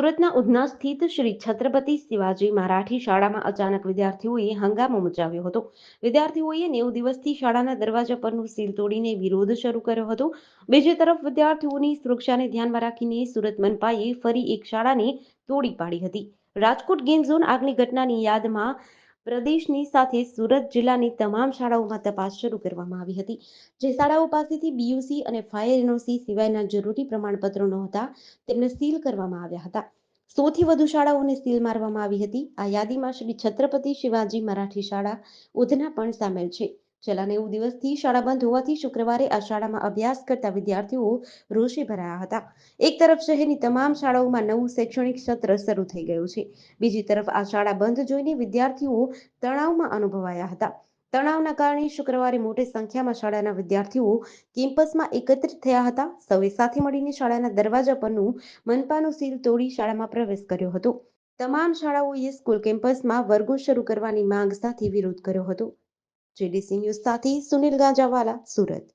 સુરતના ઉધના સ્થિત શ્રી છત્રપતિ શિવાજી મરાઠી શાળામાં અચાનક વિદ્યાર્થીઓએ હંગામો મચાવ્યો હતો. વિદ્યાર્થીઓએ નેવું દિવસથી શાળાના દરવાજા પરનું સીલ તોડીને વિરોધ શરૂ કર્યો હતો. બીજી તરફ વિદ્યાર્થીઓની સુરક્ષાને ધ્યાનમાં રાખીને સુરત મનપાએ ફરી એક શાળાને તોડી પાડી હતી. રાજકોટ ગેમ ઝોન આગની ઘટનાની યાદમાં પ્રદેશની સાથે સુરત જિલ્લાની તમામ શાળાઓમાં તપાસ શરૂ કરવામાં આવી હતી. જે શાળાઓ પાસેથી બીયુસી અને ફાયર એનઓસી સિવાયના જરૂરી પ્રમાણપત્રો નહોતા, તેમને સીલ કરવામાં આવ્યા હતા. સોથી વધુ શાળાઓને સીલ મારવામાં આવી હતી. આ યાદીમાં શ્રી છત્રપતિ શિવાજી મરાઠી શાળા, ઉધના પણ સામેલ છે. છેલ્લા નેવું દિવસથી શાળા બંધ હોવાથી શુક્રવારે આ શાળામાં અભ્યાસ કરતા વિદ્યાર્થીઓ રોષે ભરાયા હતા. એક તરફ શહેરની તમામ શાળાઓમાં નવું શૈક્ષણિક સત્ર શરૂ થઈ ગયું છે. બીજી તરફ આ શાળા બંધ જોઈને વિદ્યાર્થીઓ તણાવમાં અનુભવાયા હતા. તણાવના કારણે શુક્રવારે મોટી સંખ્યામાં શાળાના વિદ્યાર્થીઓ કેમ્પસમાં એકત્રિત થયા હતા. સૌએ સાથે મળીને શાળાના દરવાજા પરનું મનપાનું સીલ તોડી શાળામાં પ્રવેશ કર્યો હતો. તમામ શાળાઓએ સ્કૂલ કેમ્પસમાં વર્ગો શરૂ કરવાની માંગ સાથે વિરોધ કર્યો હતો. જેડીસી ન્યૂઝ સાથે સુનિલ ગાંજાવાલા સુરત.